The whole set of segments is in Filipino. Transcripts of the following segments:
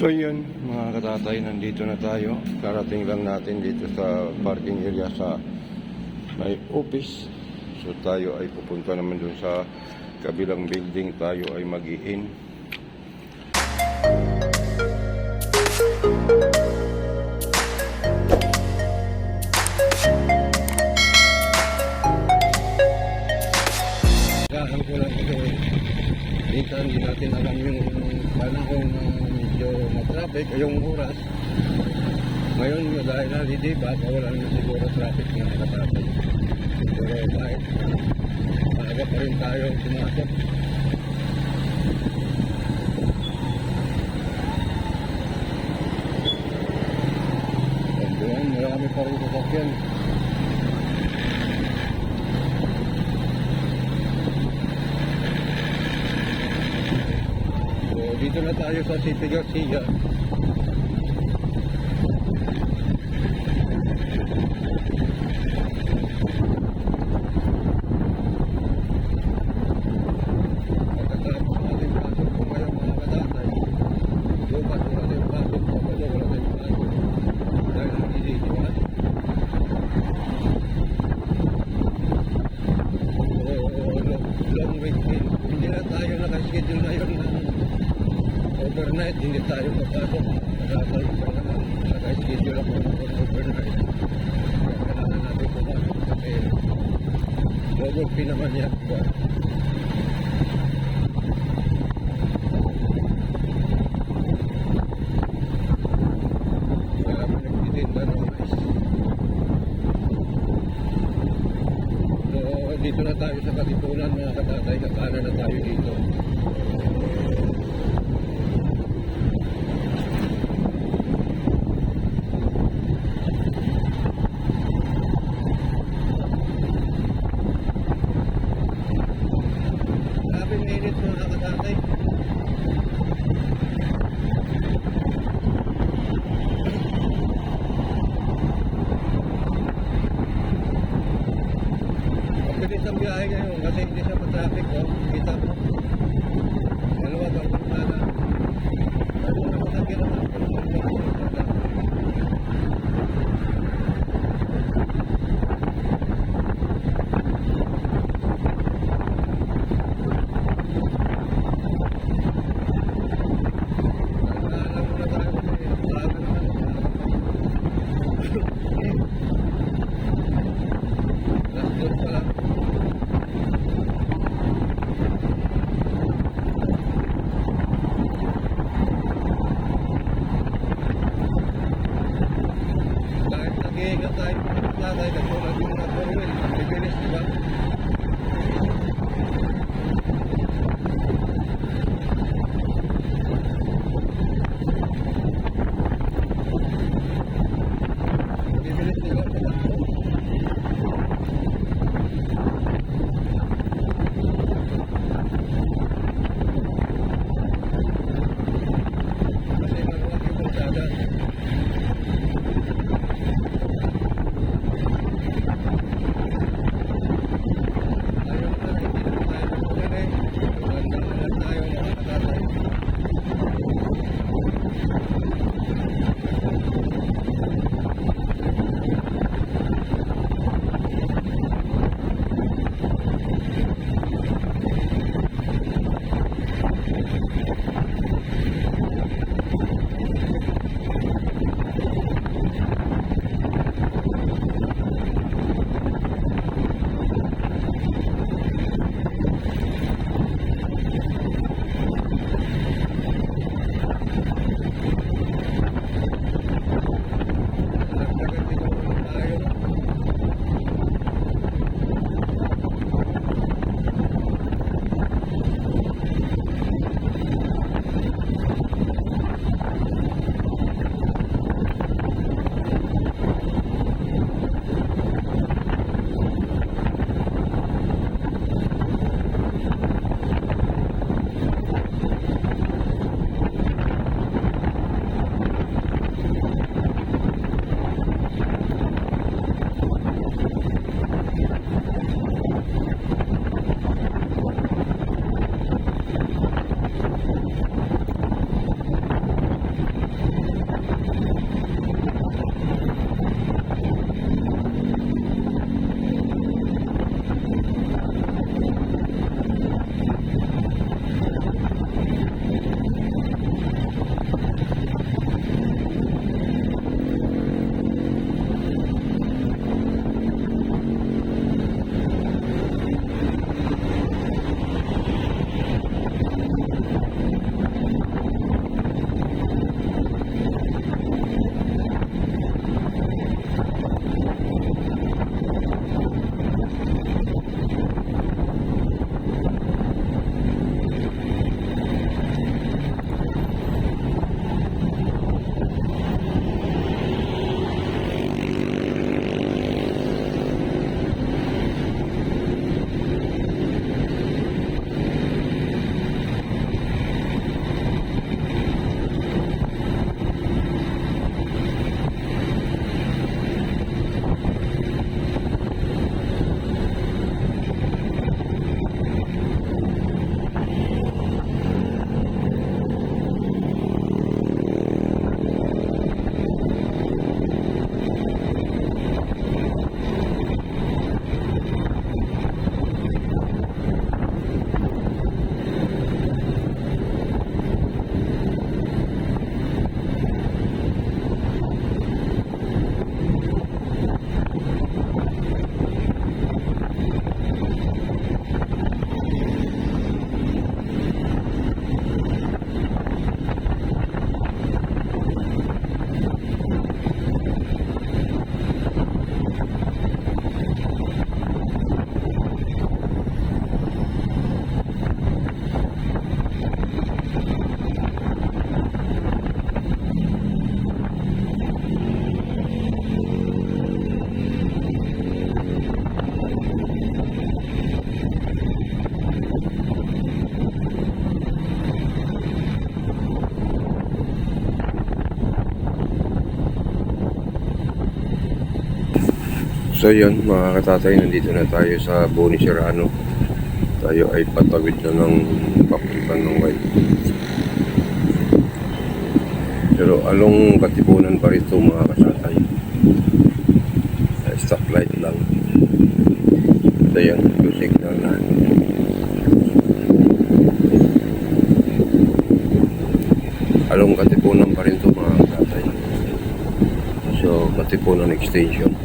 So yun mga katatay, nandito na tayo. Karating lang natin dito sa parking area sa may office. So tayo ay pupunta naman dun sa kabilang building. Tayo ay mag-in. Na hindi ba, wala naman siguro traffic na nakatraffic. Pero kahit maaga pa rin tayo pumasok. Doon, marami pa rin sasakyan. So, dito na tayo sa City Garcia. Pagkatapos natin pasok po ngayon mga kadatay, bukas wala tayong pasok, Sabado wala tayong pasok. Dahil hindi, di ba? So, long, long weekend. Hindi na tayo nakaschedule ngayon ng overnight, hindi tayo papasok. Kadatay pa naman, nakaschedule ako ng overnight. Kaya kailangan natin pumasok kasi double fee naman yan. Diba? Kaya kami nagtitinda ng mais. So, dito na tayo sa Katipunan mga katatay, kakanan na tayo dito. Grabe minutes mga katatay. Mabilis ang biyahe ngayon kasi hindi siya pa-traffic oh. Kita 大体、大体、大体、大体、大体、大体、So yun mga katatay, nandito na tayo sa Boni Serrano. Tayo ay patawid na ng papunta ng White. Pero along katipunan pa rito mga katatay. Stoplight lang. So yan, yung signal na. Along katipunan pa rin ito mga katatay. So, katipunan extension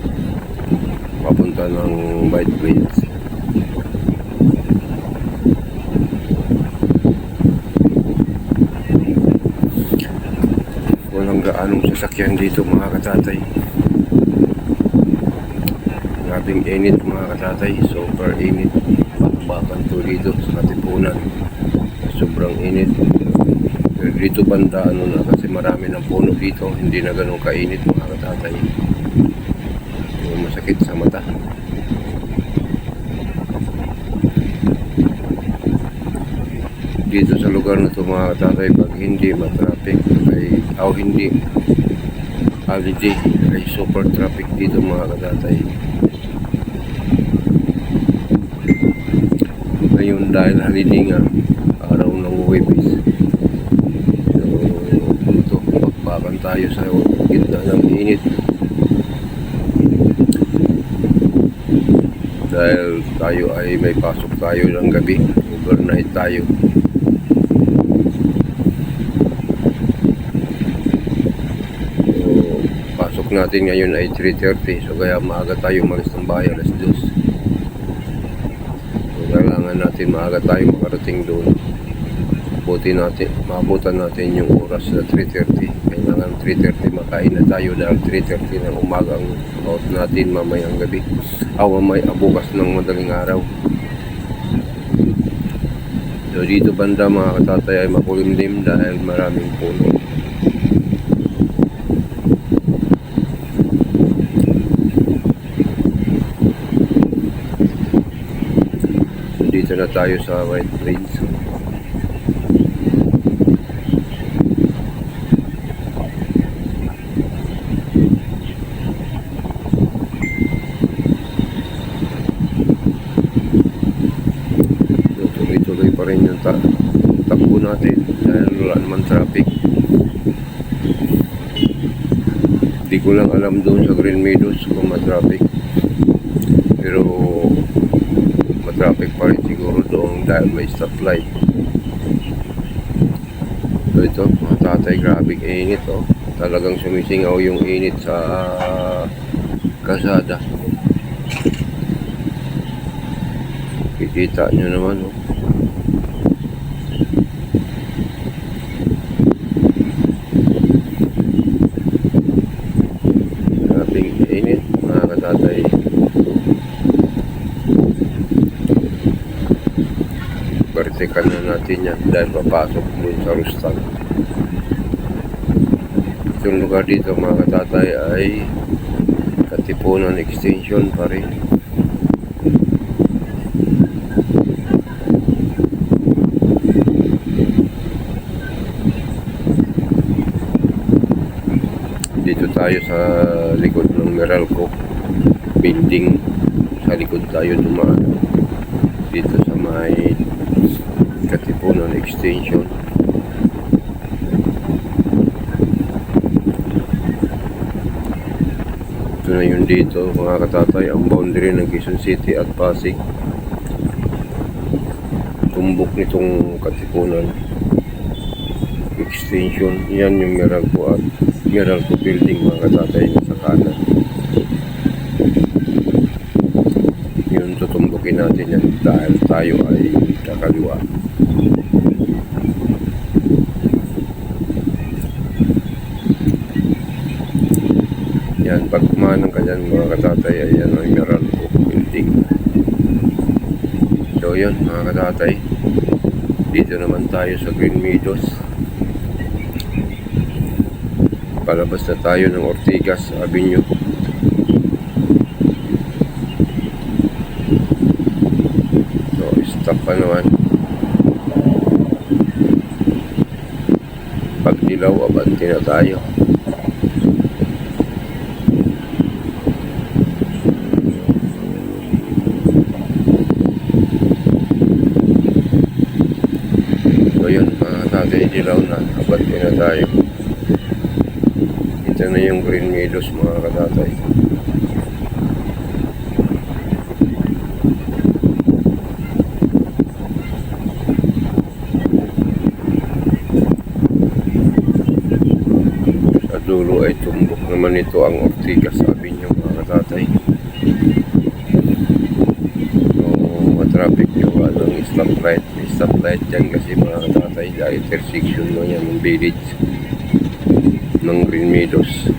papunta ng White Plains. Walang gaanong sasakyan dito mga katatay. Grabing init mga katatay. Super init. Bakbakan to dito sa katipunan. Sobrang init. Dito banda ano na kasi marami ng puno dito. Hindi na ganun kainit mga katatay. Masakit sa mata. Dito sa lugar na ito mga katatay, pag hindi matraffic, ay, o hindi holiday, ay super traffic dito mga katatay. Ngayon dahil holiday nga, araw ng Huwebes. So, ito, magbakan tayo sa gitna ng init. dahil tayo ay may pasok tayo ng gabi overnight tayo so pasok natin ngayon ay 3.30 so kaya maaga tayo umalis ng bahay alas 2 so kailangan natin maaga tayo makarating doon. Buti natin, maabutan natin yung oras na 3.30 kailangan 3.30 makain na tayo dahil 3.30 ng umaga ang out natin mamayang gabi. Aw mamay ah, bukas ng madaling araw. So dito banda mga katatay ay makulimlim dahil maraming puno dito na tayo sa White Plains tuloy-tuloy pa rin yung ta takbo natin dahil wala naman traffic. Hindi ko lang alam doon sa Green Meadows kung matraffic. Pero matraffic pa rin siguro doon dahil may stoplight. So ito, mga tatay, grabe init oh. Talagang sumisingaw yung init sa kasada. Kikita nyo naman oh. Grabing init mga katatay. Natin yan dahil papasok dun sa Rustan. Itong lugar dito mga katatay ay Katipunan Extension pa rin. Dito tayo sa likod ng Meralco building. Sa likod tayo dumaan. Dito Katipunan Extension. Ito na yun dito mga katatay ang boundary ng Quezon City at Pasig. Tumbok nitong Katipunan extension. Yan yung Meralco at Meralco building mga katatay na sa kanan. Yun tutumbukin natin yan dahil tayo ay kakaliwa. Yan, pag kumanang ka dyan mga katatay, ayan ang Meralco building. So yun mga katatay, dito naman tayo sa Green Meadows. Palabas na tayo ng Ortigas Avenue. So, stop pa naman. Pag dilaw, abante na tayo. Barangay Dilaw na. Abante na tayo. Ito na yung Green Meadows mga katatay. Sa dulo ay tumbok naman ito ang Ortigas sabi niyo mga katatay. So, matraffic nyo anong stoplight. May stoplight dyan kasi mga katatay dahil intersection mo yan ng village ng Green Meadows.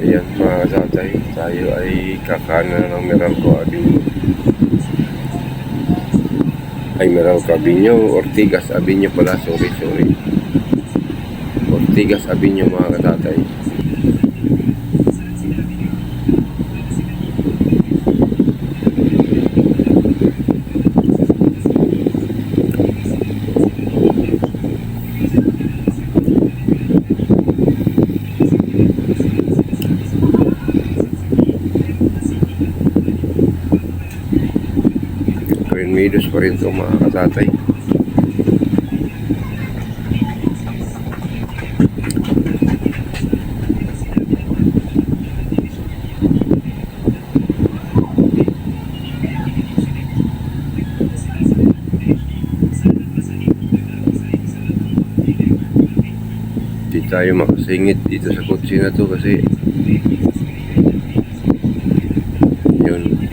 Ayan mga katatay, tayo ay kakanan ng Meralco Avenue. Ay Meralco Avenue, Ortigas Avenue pala, sorry, sorry. Ortigas Avenue mga katatay. Green Meadows pa rin ito mga katatay. Hindi tayo makasingit dito sa kotse na to kasi yun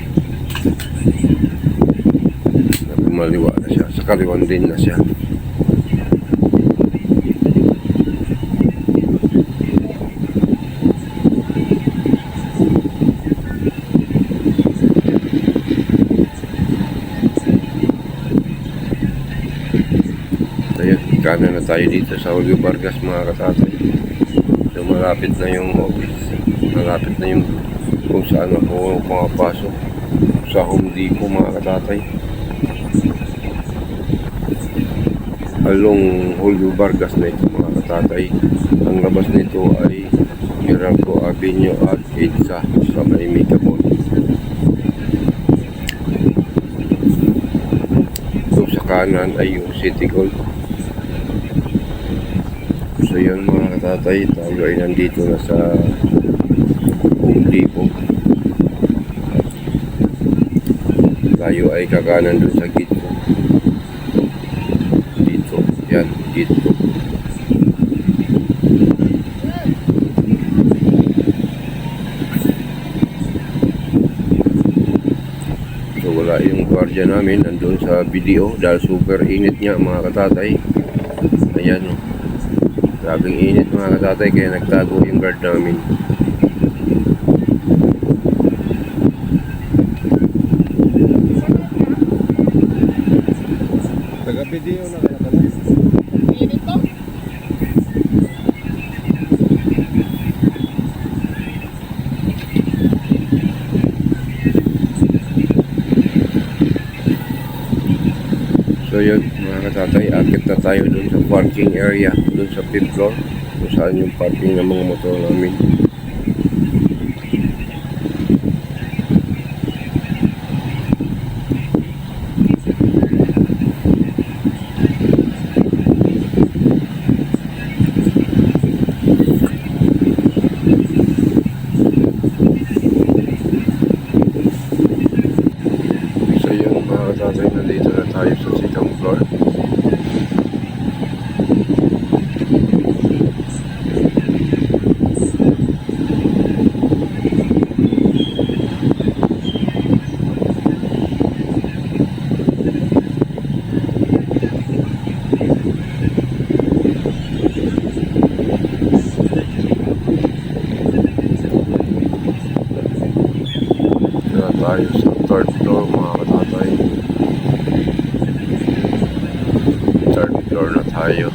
Nagmaliwa na siya. Sa kaliwan din na siya. Ayun, kanan na tayo dito sa Julio Vargas mga katatay. So malapit na yung office. Malapit na yung kung saan ako pumapasok sa Home Depot mga katatay. Along Julio Vargas na ito mga katatay. Ang labas nito ay Miracle Avenue at EDSA sa may Micamon. So sa kanan ay yung City Gold. So yun mga katatay, tayo ay nandito na sa Home Depot. Tayo ay kakanan dun sa gate ko. Dito, dito. So wala yung gwardiya namin nandun sa video dahil super init niya mga katatay. Ayan. Grabing init mga katatay kaya nagtago yung guard namin. So yun mga katatay, akit na tayo dun sa parking area, dun sa fifth floor, kung saan yung parking ng mga motor namin. So yun mga katatay, nandito na tayo sa sitang floor. Dito na tayo sa third floor mga katatay. Third floor na tayo.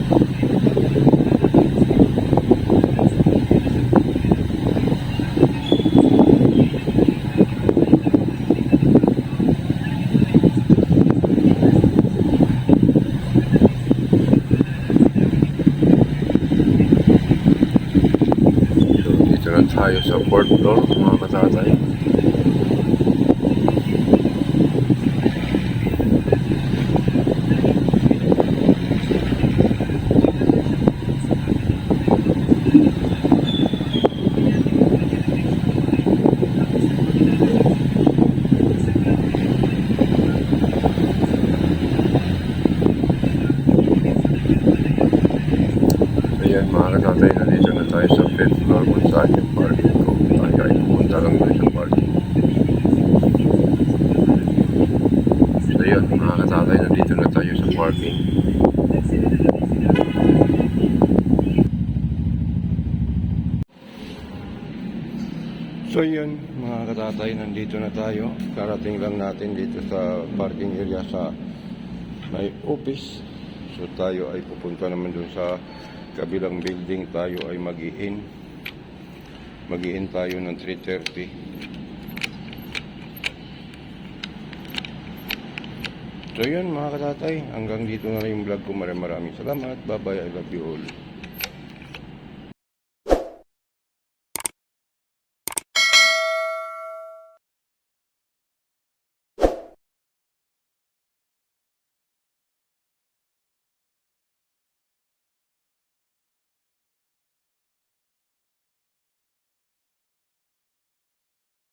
Tayo sa fourth floor, mga katatay. Ayan mga katatay, nandito na tayo sa fifth floor kung saan yung parking ko. Tayo ay pumunta lang doon sa parking. So yun mga katatay, nandito na tayo sa parking. So yun mga nandito na tayo. Karating lang natin dito sa parking area sa may office. So tayo ay pupunta naman dun sa kabilang building. Tayo ay mag-in. Mag-in tayo ng 3.30. So yun mga katatay, hanggang dito na rin yung vlog ko. Maraming maraming salamat. Bye bye, I love you all.